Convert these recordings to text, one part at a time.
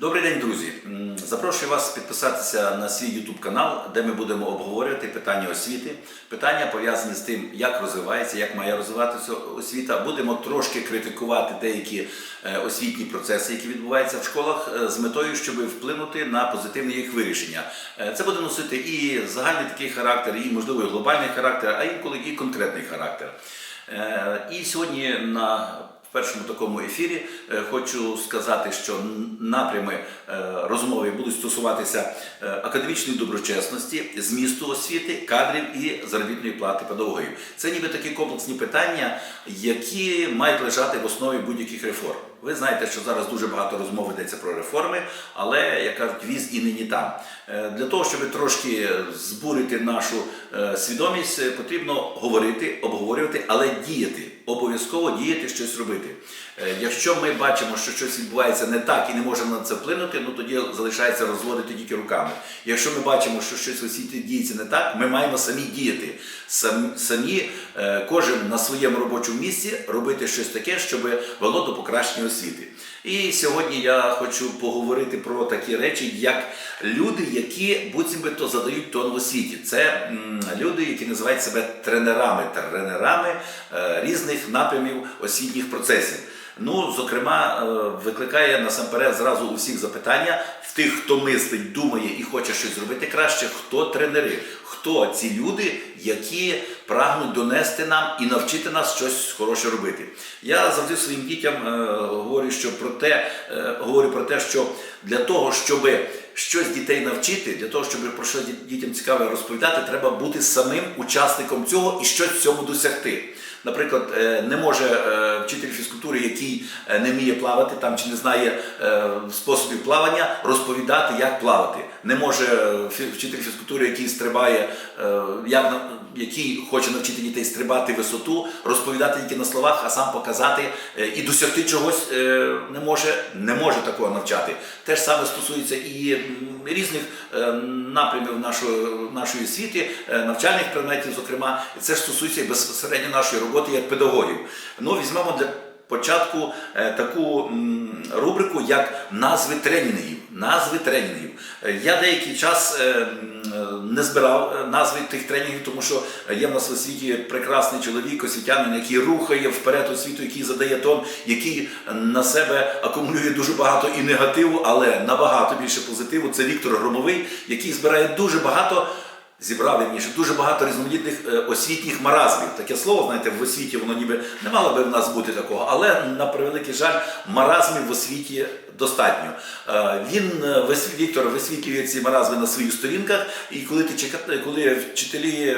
Добрий день, друзі. Запрошую вас підписатися на свій YouTube канал, де ми будемо обговорювати питання освіти, питання пов'язані з тим, як розвивається, як має розвиватися освіта. Будемо трошки критикувати деякі е, освітні процеси, які відбуваються в школах, е, з метою, щоб вплинути на позитивне їх вирішення. Е, Це буде носити і загальний такий характер, і можливо і глобальний характер, а інколи і конкретний характер. І сьогодні на першому такому ефірі е, хочу сказати, що напрями е, розмови будуть стосуватися е, академічної доброчесності, змісту освіти, кадрів і заробітної плати педагогів. Це ніби такі комплексні питання, які мають лежати в основі будь-яких реформ. Ви знаєте, що зараз дуже багато розмов ведеться про реформи, але як кажуть, віз і нині там. Е, Для того, щоб трошки збурити нашу е, свідомість, е, потрібно говорити, обговорювати, але діяти. Обов'язково діяти, щось робити. Якщо ми бачимо, що щось відбувається не так і не можемо на це вплинути, ну тоді залишається розводити тільки руками. Якщо ми бачимо, що щось в освіті діється не так, ми маємо самі діяти. Самі, самі кожен на своєму робочому місці робити щось таке, щоб вело до покращення освіти. І сьогодні я хочу поговорити про такі речі, як люди, які буцімбито задають тон в освіті. Це люди, які називають себе тренерами, тренерами е, різних напрямів освітніх процесів. Ну, зокрема, е, викликає насамперед зразу у всіх запитання в тих, хто мислить, думає і хоче щось зробити краще, хто тренери, хто ці люди, які прагнуть донести нам і навчити нас щось хороше робити. Я завжди своїм дітям е, говорю, що про те, е, говорю про те, що для того, щоб щось дітей навчити, для того, щоб про щось дітям цікаве розповідати, треба бути самим учасником цього і щось в цьому досягти. Наприклад, е, не може е, вчитель фізкультури, який е, не вміє плавати там чи не знає способів плавання, розповідати, як плавати. Не може вчитель фізкультури, який стрибає, як який хоче навчити дітей стрибати висоту, розповідати тільки на словах, а сам показати і досягти чогось не може, не може такого навчати. Те ж саме стосується і різних е, напрямів нашої, нашої освіти, е, навчальних предметів, зокрема, це ж стосується безпосередньо нашої роботи як педагогів. Ну, візьмемо для початку е, таку рубрику, як назви тренінгів. Назви тренінгів. Е, Я деякий час е, не збирав назви тих тренінгів, тому що є в нас в освіті прекрасний чоловік, освітянин, який рухає вперед освіту, який задає тон, який на себе акумулює дуже багато і негативу, але набагато більше позитиву. Це Віктор Громовий, який збирає дуже багато. Зібрав вірніше дуже багато різноманітних е, освітніх маразмів. Таке слово, знаєте, в освіті воно ніби не мало би в нас бути такого, але на превеликий жаль, маразмів в освіті достатньо. Е, Він е, Віктор висвітлює ці маразми на своїх сторінках, і коли ти чека- коли вчителі,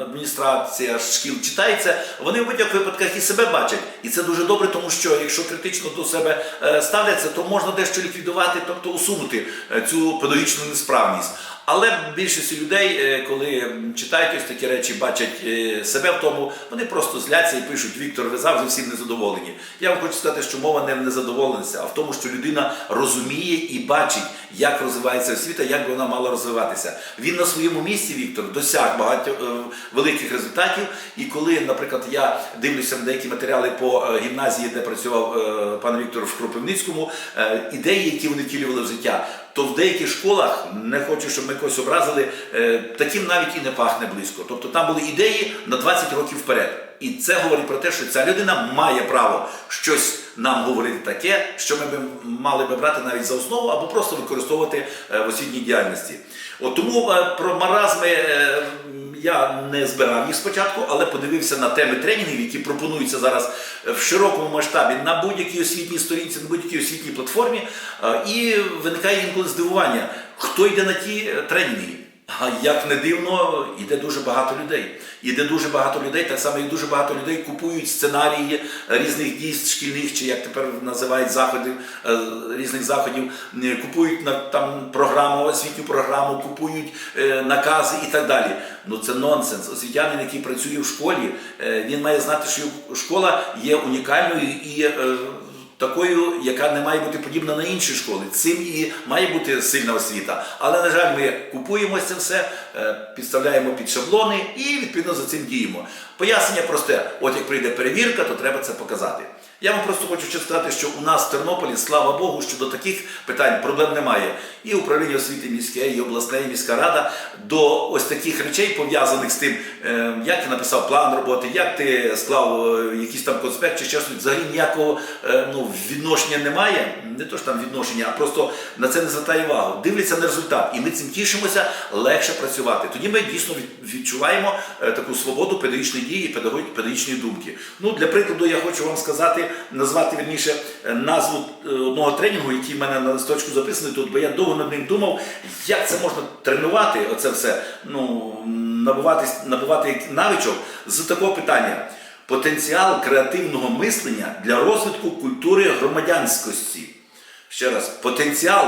адміністрація шкіл читається, вони в будь-яких випадках і себе бачать. І це дуже добре, тому що якщо критично до себе ставляться, то можна дещо ліквідувати, тобто усунути цю педагогічну несправність. Але більшість людей, е, коли читають ось такі речі, бачать е, себе в тому, вони просто зляться і пишуть Віктор, ви завжди всім незадоволені. Я вам хочу сказати, що мова не в незадоволеності, а в тому, що людина розуміє і бачить, як розвивається освіта, як вона мала розвиватися. Він на своєму місці, Віктор, досяг багато е, великих результатів. І коли, наприклад, я дивлюся на деякі матеріали по гімназії, де працював пан Віктор в Кропивницькому, ідеї, які вони втілювали в життя, то в деяких школах не хочу, щоб ми когось образили, е, таким навіть і не пахне близько. Тобто там були ідеї на 20 років вперед. І це говорить про те, що ця людина має право щось нам говорити таке, що ми б мали би брати навіть за основу або просто використовувати е, в освітній діяльності. От тому е, про маразми я не збирав їх спочатку, але подивився на теми тренінгів, які пропонуються зараз в широкому масштабі на будь-якій освітній сторінці, на будь-якій освітній платформі. Е, І виникає інколи здивування, хто йде на ті е, тренінги. А як не дивно, йде дуже багато людей. Іде дуже багато людей, так само і дуже багато людей купують сценарії різних дійств шкільних, чи як тепер називають заходів е, різних заходів, купують на там програму, освітню програму, купують е, накази і так далі. Ну це нонсенс. Освітянин, який працює в школі, е, він має знати, що школа є унікальною і. Такою, яка не має бути подібна на інші школи. Цим і має бути сильна освіта. Але, на жаль, ми купуємо це все, е, підставляємо під шаблони і відповідно за цим діємо. Пояснення просте: от як прийде перевірка, то треба це показати. Я вам просто хочу сказати, що у нас в Тернополі, слава Богу, що до таких питань проблем немає. І управління освіти міське, і обласне, і міська рада до ось таких речей, пов'язаних з тим, е, як ти написав план роботи, як ти склав е, якийсь там конспект чи щось, взагалі ніякого е, ну, відношення немає. Не то ж там відношення, а просто на це не звертає увагу. Дивляться на результат, і ми цим тішимося легше працювати. Тоді ми дійсно відчуваємо таку свободу педагогічної дії і педагог- педагогічної думки. Ну, для прикладу, я хочу вам сказати, назвати вірніше е, назву е, одного тренінгу, який в мене на листочку записаний тут, бо я довго над ним думав, як це можна тренувати, оце все, ну, набувати, набувати навичок з такого питання. Потенціал креативного мислення для розвитку культури громадянськості. Ще раз, потенціал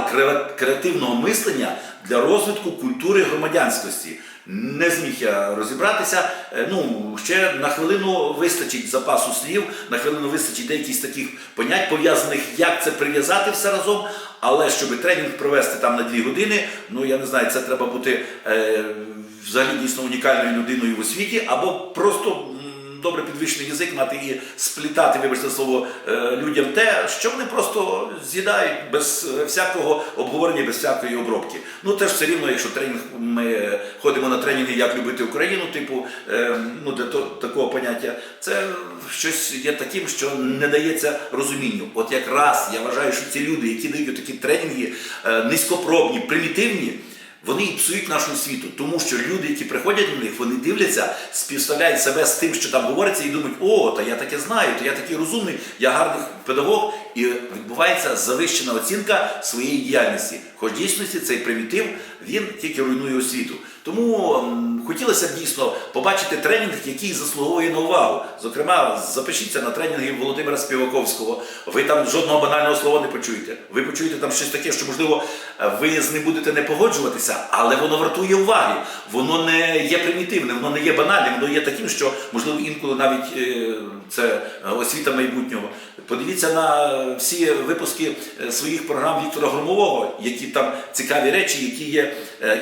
креативного мислення для розвитку культури громадянськості. Не зміг я розібратися. Е, Ну, ще на хвилину вистачить запасу слів, на хвилину вистачить деяких таких понять, пов'язаних, як це прив'язати все разом. Але щоб тренінг провести там на дві години, ну я не знаю, це треба бути е, взагалі дійсно унікальною людиною в освіті, або просто добре підвищений язик мати і сплітати, вибачте слово, е, людям те, що вони просто з'їдають без е, всякого обговорення, без всякої обробки. Ну теж все рівно, якщо тренінг, ми ходимо на тренінги, як любити Україну, типу, е, ну для такого поняття, це щось є таким, що не дається розумінню. От якраз я вважаю, що ці люди, які дають такі тренінги низькопробні, примітивні. Вони і псують нашу світу, тому що люди, які приходять до них, вони дивляться, співставляють себе з тим, що там говориться, і думають, о, та я таке знаю, то я такий розумний, я гарний педагог, і відбувається завищена оцінка своєї діяльності. Хоч дійсності цей примітив він тільки руйнує освіту. Тому хотілося б дійсно побачити тренінг, який заслуговує на увагу. Зокрема, запишіться на тренінги Володимира Співаковського. Ви там жодного банального слова не почуєте. Ви почуєте там щось таке, що можливо ви з ним будете не погоджуватися, але воно вартує уваги. Воно не є примітивним, воно не є банальним, воно є таким, що можливо інколи навіть е, це е, освіта майбутнього. Подивіться на всі випуски е, своїх програм Віктора Громового, які там цікаві речі, які є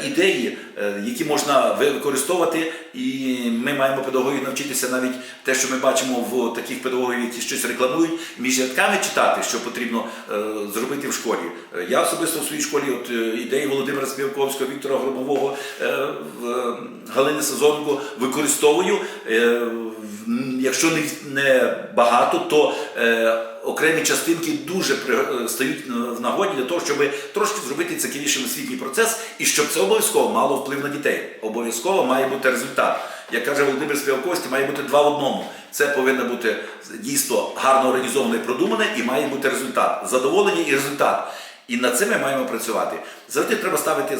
ідеї, які можна ви- використовувати. І ми маємо педагогів навчитися навіть те, що ми бачимо в таких педагогів, які щось рекламують, між рядками читати, що потрібно е, зробити в школі. Е, Я особисто в своїй школі от, е, ідеї Володимира Співковського, Віктора Громового, е, Галини Сезоненко використовую. Якщо не, багато, то окремі частинки дуже е, стають в нагоді для того, щоб трошки зробити цікавішим освітній процес, і щоб це обов'язково мало вплив на дітей. Обов'язково має бути результат. Як каже Володимир Співковський, має бути два в одному. Це повинно бути дійсно гарно організоване і продумане, і має бути результат. Задоволення і результат. І над цим ми маємо працювати. Завжди треба ставити е,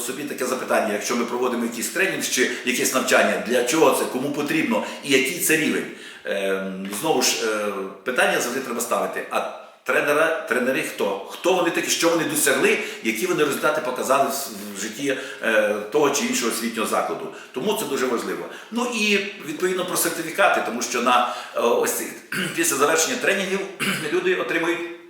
собі таке запитання, якщо ми проводимо якийсь тренінг чи якесь навчання, для чого це, кому потрібно і який це рівень. Ем, Знову ж е, питання завжди треба ставити. А тренера, тренери хто? Хто вони такі, що вони досягли, які вони результати показали в житті е, того чи іншого освітнього закладу. Тому це дуже важливо. Ну і відповідно про сертифікати, тому що на ось після завершення тренінгів люди отримують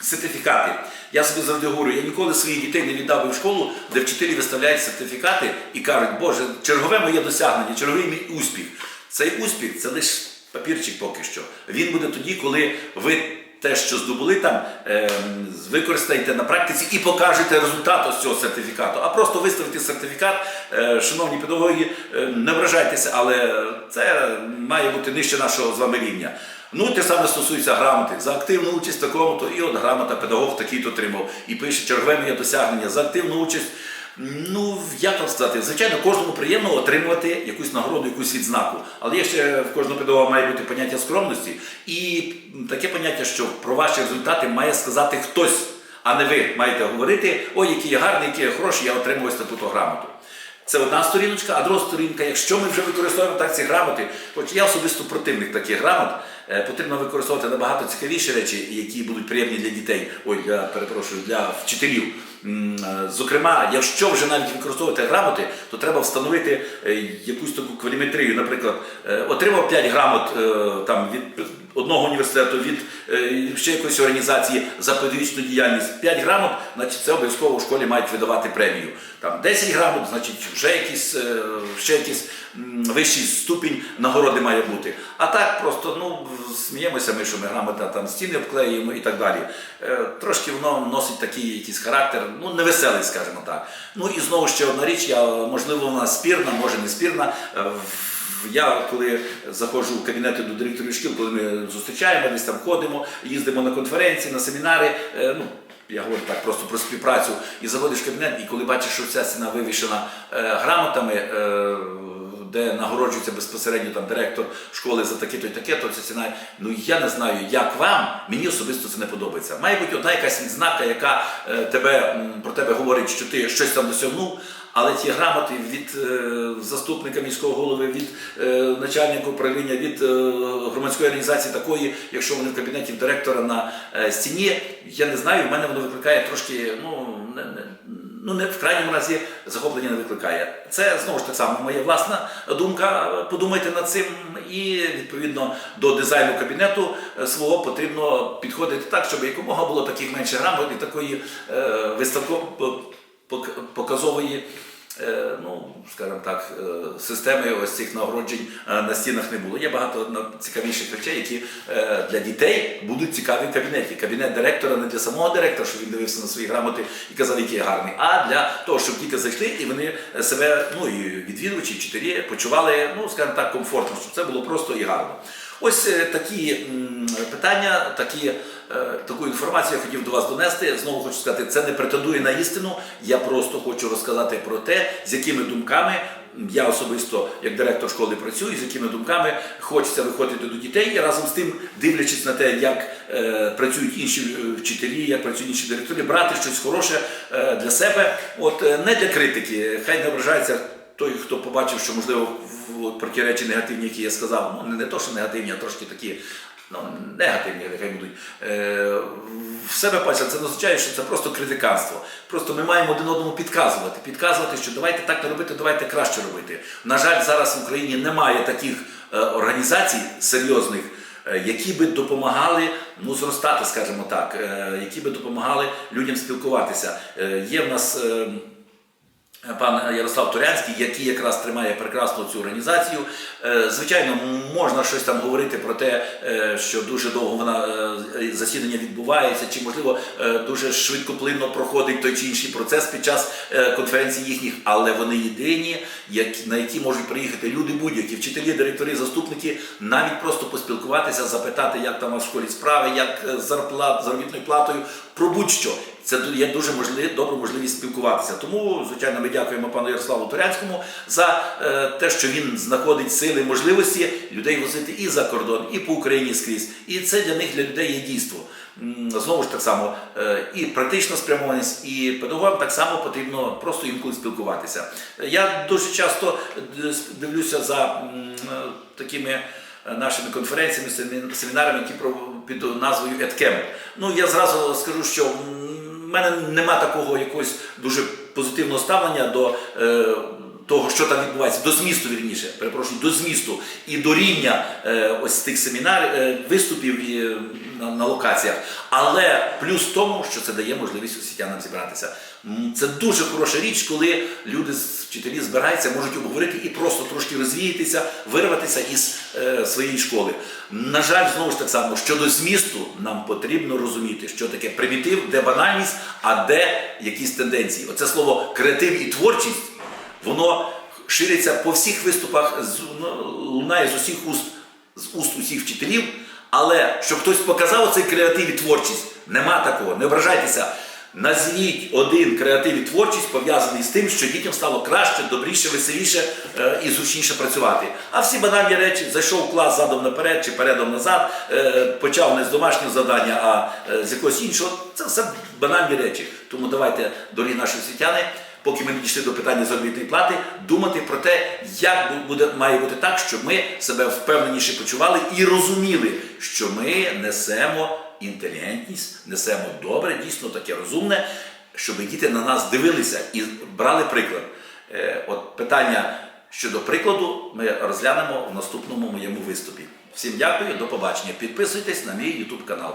сертифікати. Я собі завжди говорю, я ніколи своїх дітей не віддав би в школу, де вчителі виставляють сертифікати і кажуть, Боже, чергове моє досягнення, черговий мій успіх. Цей успіх це лише папірчик поки що. Він буде тоді, коли ви те, що здобули там, ем, використаєте на практиці і покажете результат ось цього сертифікату. А просто виставити сертифікат, е, шановні педагоги, е, не вражайтеся, але це має бути нижче нашого з вами рівня. Ну, те саме стосується грамоти. За активну участь такому, то і от грамота педагог такий-то отримав. І пише чергове моє досягнення за активну участь. Ну, як вам сказати, звичайно, кожному приємно отримувати якусь нагороду, якусь відзнаку. Але є ще в кожного педагога має бути поняття скромності. І таке поняття, що про ваші результати має сказати хтось, а не ви маєте говорити, ой, який я гарний, який я хороший, я отримав ось таку-то грамоту. Це одна сторіночка, а друга сторінка, якщо ми вже використовуємо так ці грамоти, хоч я особисто противник таких грамот, потрібно використовувати набагато цікавіші речі, які будуть приємні для дітей, ой, я перепрошую, для вчителів. Е, Зокрема, якщо вже навіть використовувати грамоти, то треба встановити е, якусь таку кваліметрію. Наприклад, е, отримав 5 грамот е, там від одного університету, від е, ще якоїсь організації за педагогічну діяльність 5 грамот, значить це обов'язково у школі мають видавати премію. Там 10 грамот, значить вже якийсь, е, ще якийсь м, вищий ступінь нагороди має бути. А так просто ну, сміємося ми, що ми грамота там стіни обклеюємо і так далі. Е, Трошки воно носить такий якийсь характер, ну невеселий, скажімо так. Ну і знову ще одна річ, я, можливо, вона спірна, може не спірна. Е, Я коли заходжу в кабінети до директорів шкіл, коли ми зустрічаємо, десь там ходимо, їздимо на конференції, на семінари. е, Ну, я говорю так просто про співпрацю. І заходиш в кабінет, і коли бачиш, що вся стіна вивішена е, грамотами, е, де нагороджується безпосередньо там директор школи за таке-то і таке, то ця ціна. Ну я не знаю, як вам, мені особисто це не подобається. Має бути одна якась відзнака, яка е, тебе про тебе говорить, що ти щось там досягнув. Але ті грамоти від е, заступника міського голови, від е, начальника управління, від е, громадської організації такої, якщо вони в кабінеті директора на е, стіні, я не знаю, в мене воно викликає трошки, ну не, не, ну не в крайньому разі захоплення не викликає. Це знову ж так само моя власна думка. Подумайте над цим, і відповідно до дизайну кабінету е, свого потрібно підходити так, щоб якомога було таких менше грамот і такої е, виставко показової. Е, Ну, скажімо так, е, системи ось цих нагороджень е, на стінах не було. Є багато цікавіших речей, які для дітей будуть цікаві в кабінеті. Кабінет директора не для самого директора, щоб він дивився на свої грамоти і казав, який я гарний, а для того, щоб діти зайшли і вони себе, ну і відвідувачі, вчителі почували, ну скажімо так, комфортно, щоб це було просто і гарно. Ось е, такі питання, такі, е, таку інформацію я хотів до вас донести. Знову хочу сказати, це не претендує на істину. Я просто хочу розказати про те, з якими думками я особисто, як директор школи, працюю, з якими думками хочеться виходити до дітей і разом з тим, дивлячись на те, як е, працюють інші е, вчителі, як працюють інші директори, брати щось хороше е, для себе, от е, не для критики. Хай не ображається той, хто побачив, що можливо про ті речі негативні, які я сказав, ну не, то, що негативні, а трошки такі. Ну, негативні, нехай будуть. Е, в себе пальця це не означає, що це просто критиканство. Просто ми маємо один одному підказувати. Підказувати, що давайте так не робити, давайте краще робити. На жаль, зараз в Україні немає таких е, організацій серйозних, е, які би допомагали ну, зростати, скажімо так, е, які би допомагали людям спілкуватися. Е, Є в нас. Пан Ярослав Турянський, який якраз тримає прекрасно цю організацію. Е, Звичайно, можна щось там говорити про те, е, що дуже довго вона е, засідання відбувається, чи можливо дуже швидкоплинно проходить той чи інший процес під час конференцій їхніх, але вони єдині, на які можуть приїхати люди будь-які, вчителі, директори, заступники, навіть просто поспілкуватися, запитати, як там у школі справи, як зарплат, заробітною платою, про будь-що. Це є дуже можливі, добра можливість спілкуватися. Тому, звичайно, ми дякуємо пану Ярославу Турянському за е, те, що він знаходить сили, можливості людей возити і за кордон, і по Україні скрізь. І це для них, для людей є дійство. Знову ж так само, е, і практична спрямованість, і педагогам так само потрібно просто інколи спілкуватися. Я дуже часто дивлюся за е, такими нашими конференціями, семі- семінарами, які під назвою «Еткем». Ну я зразу скажу, що мене нема такого якогось дуже позитивного ставлення до. е, того, що там відбувається, до змісту вірніше, перепрошую, до змісту і до рівня е, ось тих семінарів, е, виступів е, на, на локаціях. Але плюс тому, що це дає можливість освітянам зібратися. Це дуже хороша річ, коли люди з вчителі збираються, можуть обговорити і просто трошки розвіятися, вирватися із е, своєї школи. На жаль, знову ж так само, щодо змісту, нам потрібно розуміти, що таке примітив, де банальність, а де якісь тенденції. Оце слово креатив і творчість воно шириться по всіх виступах, ну, лунає з усіх уст, з уст усіх вчителів. Але щоб хтось показав цей креатив і творчість, нема такого. Не ображайтеся. Назвіть один креатив і творчість пов'язаний з тим, що дітям стало краще, добріше, веселіше е, і зручніше працювати. А всі банальні речі зайшов в клас задом наперед чи передом назад, е, почав не з домашнього завдання, а е, з якогось іншого. Це все банальні речі. Тому давайте, дорогі наші освітяни, поки ми не дійшли до питання заробітної плати, думати про те, як буде, має бути так, щоб ми себе впевненіше почували і розуміли, що ми несемо інтелігентність, несемо добре, дійсно таке розумне, щоб діти на нас дивилися і брали приклад. Е, От питання щодо прикладу ми розглянемо в наступному моєму виступі. Всім дякую, до побачення. Підписуйтесь на мій YouTube канал.